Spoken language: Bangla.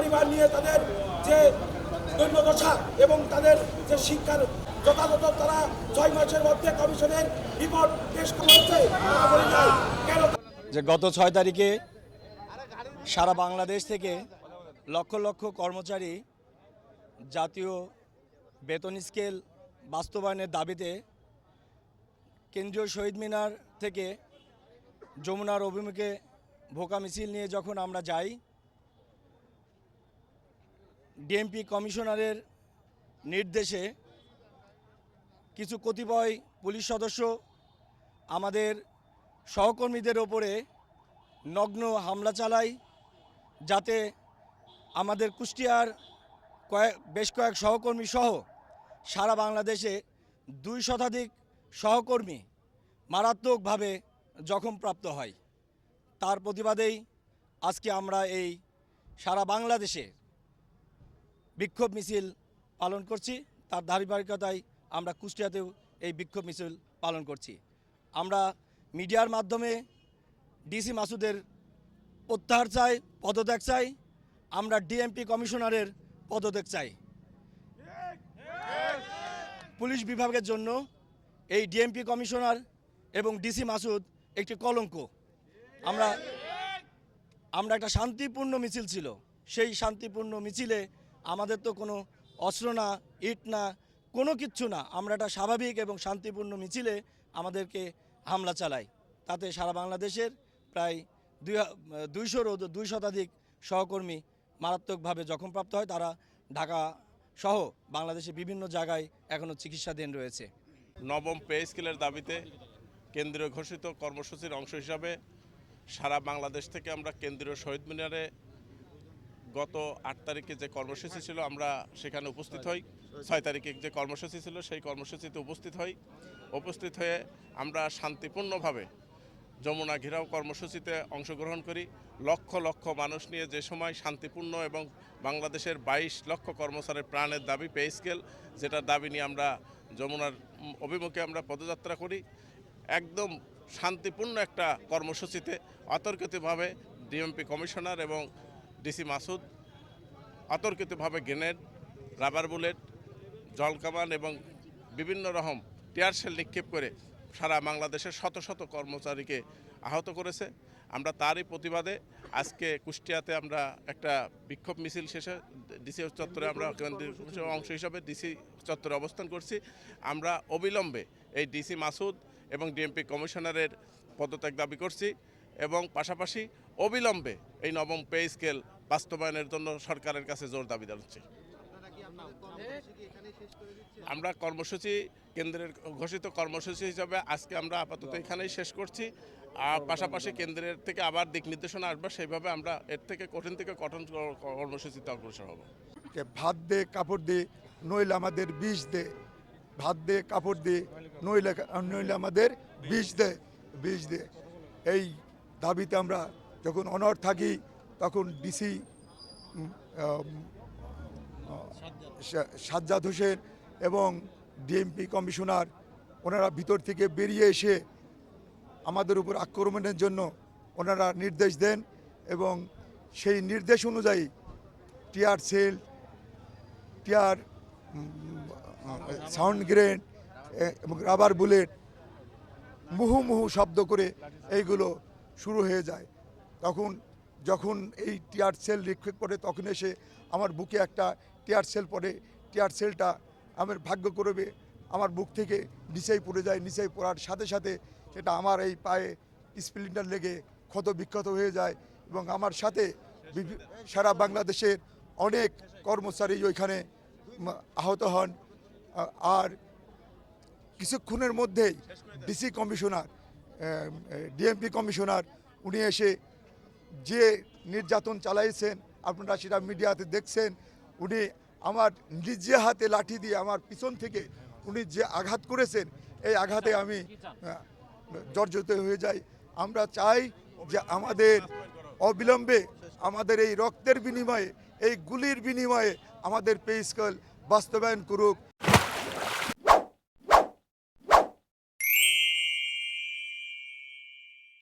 পরিবার নিয়ে তাদের যে দৈন্যদশা এবং তাদের যে শিক্ষার যথাযথ তারা ছয় মাসের মধ্যে কমিশনের রিপোর্ট পেশ করছে কেন যে গত ছয় তারিখে সারা বাংলাদেশ থেকে লক্ষ লক্ষ কর্মচারী জাতীয় বেতন স্কেল বাস্তবায়নের দাবিতে কেন্দ্রীয় শহীদ মিনার থেকে যমুনার অভিমুখে ভোকা মিছিল নিয়ে যখন আমরা যাই ডিএমপি কমিশনারের নির্দেশে কিছু কতিপয় পুলিশ সদস্য আমাদের সহকর্মীদের ওপরে নগ্ন হামলা চালায়, যাতে আমাদের কুষ্টিয়ার কয়েক, বেশ কয়েক সহকর্মী সহ সারা বাংলাদেশে দুই শতাধিক সহকর্মী মারাত্মকভাবে জখমপ্রাপ্ত হয়। তার প্রতিবাদেই আজকে আমরা এই সারা বাংলাদেশে বিক্ষোভ মিছিল পালন করছি। তার ধারাবাহিকতায় আমরা কুষ্টিয়াতেও এই বিক্ষোভ মিছিল পালন করছি। আমরা মিডিয়ার মাধ্যমে ডিসি মাসুদের প্রত্যাহার চাই, পদত্যাগ চাই। আমরা ডিএমপি কমিশনারের পদত্যাগ চাই। পুলিশ বিভাগের জন্য এই ডিএমপি কমিশনার এবং ডিসি মাসুদ একটি কলঙ্ক। আমরা আমরা একটা শান্তিপূর্ণ মিছিল ছিল। সেই শান্তিপূর্ণ মিছিলে আমাদের তো কোনো অস্ত্র না, ইট না, কোনো কিচ্ছু না। আমরা একটা স্বাভাবিক এবং শান্তিপূর্ণ মিছিলে আমাদেরকে হামলা চালাই। তাতে সারা বাংলাদেশের প্রায় দুই দুইশোরও দুই শতাধিক সহকর্মী মারাত্মকভাবে জখমপ্রাপ্ত হয়। তারা ঢাকা সহ বাংলাদেশের বিভিন্ন জায়গায় এখনও চিকিৎসাধীন রয়েছে। নবম পে স্কেলের দাবিতে কেন্দ্রীয় ঘোষিত কর্মসূচির অংশ হিসাবে সারা বাংলাদেশ থেকে আমরা কেন্দ্রীয় শহীদ মিনারে গত আট তারিখে যে কর্মসূচি ছিল, আমরা সেখানে উপস্থিত হই। ছয় তারিখে যে কর্মসূচি ছিল, সেই কর্মসূচিতে উপস্থিত হই। উপস্থিত হয়ে আমরা শান্তিপূর্ণভাবে যমুনা ঘেরাও কর্মসূচিতে অংশগ্রহণ করি। লক্ষ লক্ষ মানুষ নিয়ে যে সময় শান্তিপূর্ণ এবং বাংলাদেশের বাইশ লক্ষ কর্মচারীর প্রাণের দাবি পে স্কেল, যেটার দাবি নিয়ে আমরা যমুনার অভিমুখে আমরা পদযাত্রা করি। একদম শান্তিপূর্ণ একটা কর্মসূচিতে অতর্কিতভাবে ডিএমপি কমিশনার এবং ডিসি মাসুদ, অতর্কিতভাবে গ্রেনেড, রাবার বুলেট জলকামান এবং বিভিন্ন রকম টিয়ার সেল নিক্ষেপ করে সারা বাংলাদেশের শত শত কর্মচারীকে আহত করেছে। আমরা তারই প্রতিবাদে আজকে কুষ্টিয়াতে আমরা একটা বিক্ষোভ মিছিল শেষে ডিসি চত্বরে আমরা অংশ হিসাবে ডিসি চত্বরে অবস্থান করছি। আমরা অবিলম্বে এই ডিসি মাসুদ এবং ডিএমপি কমিশনারের পদত্যাগ দাবি করছি। এবং পাশাপাশি অবিলম্বে এই নবম পে স্কেল বাস্তবায়নের জন্য সরকারের কাছে জোর দাবি জানাচ্ছি। আমরা কর্মসূচি, কেন্দ্রের ঘোষিত কর্মসূচি হিসাবে আজকে আমরা আপাতত এখানেই শেষ করছি। আর পাশাপাশি কেন্দ্রের থেকে আবার দিক নির্দেশনা আসবে, সেইভাবে আমরা এর থেকে কঠিন থেকে কঠোর কর্মসূচিতে অগ্রসর হব। ভাত দে, কাপড় দে, নইলে আমাদের বিষ দে। ভাত দে, কাপড় দে, নইলে নইলে আমাদের বিষ দে বিষ দে। এই দাবিতে আমরা যখন অনর থাকি, তখন ডিসি সাজ্জাদ হোসেন এবং ডিএমপি কমিশনার, ওনারা ভিতর থেকে বেরিয়ে এসে আমাদের উপর আক্রমণের জন্য ওনারা নির্দেশ দেন এবং সেই নির্দেশ অনুযায়ী tear shell, tear sound grenade এবং রাবার বুলেট, মুহু মুহু শব্দ করে এইগুলো শুরু হয়ে যায়। তখন, যখন এই টিয়ার সেল রিক্রেট করে, তখন এসে আমার বুকে একটা টিয়ার সেল পড়ে। টিয়ার সেলটা আমার ভাগ্য করবে, আমার বুক থেকে নিচেই পড়ে যায়, নিচেই পড়ার সাথে সাথে সেটা আমার এই পায়ে স্প্লিন্টার লেগে ক্ষত বিক্ষত হয়ে যায় এবং আমার সাথে সারা বাংলাদেশের অনেক কর্মচারী ওইখানে আহত হন। আর কিছুক্ষণের মধ্যেই ডিসি কমিশনার ডিএমপি কমিশনার, উনি এসে যে নির্যাতন চালাইছেন, আপনারা সেটা মিডিয়াতে দেখছেন, উনি আমার নিজে হাতে লাঠি দিয়ে আমার পিছন থেকে উনি যে আঘাত করেছেন, এই আঘাতে আমি জর্জরিত হয়ে যাই। আমরা চাই যে আমাদের অবিলম্বে আমাদের এই রক্তের বিনিময়ে, এই গুলির বিনিময়ে আমাদের পে স্কেল বাস্তবায়ন করুক।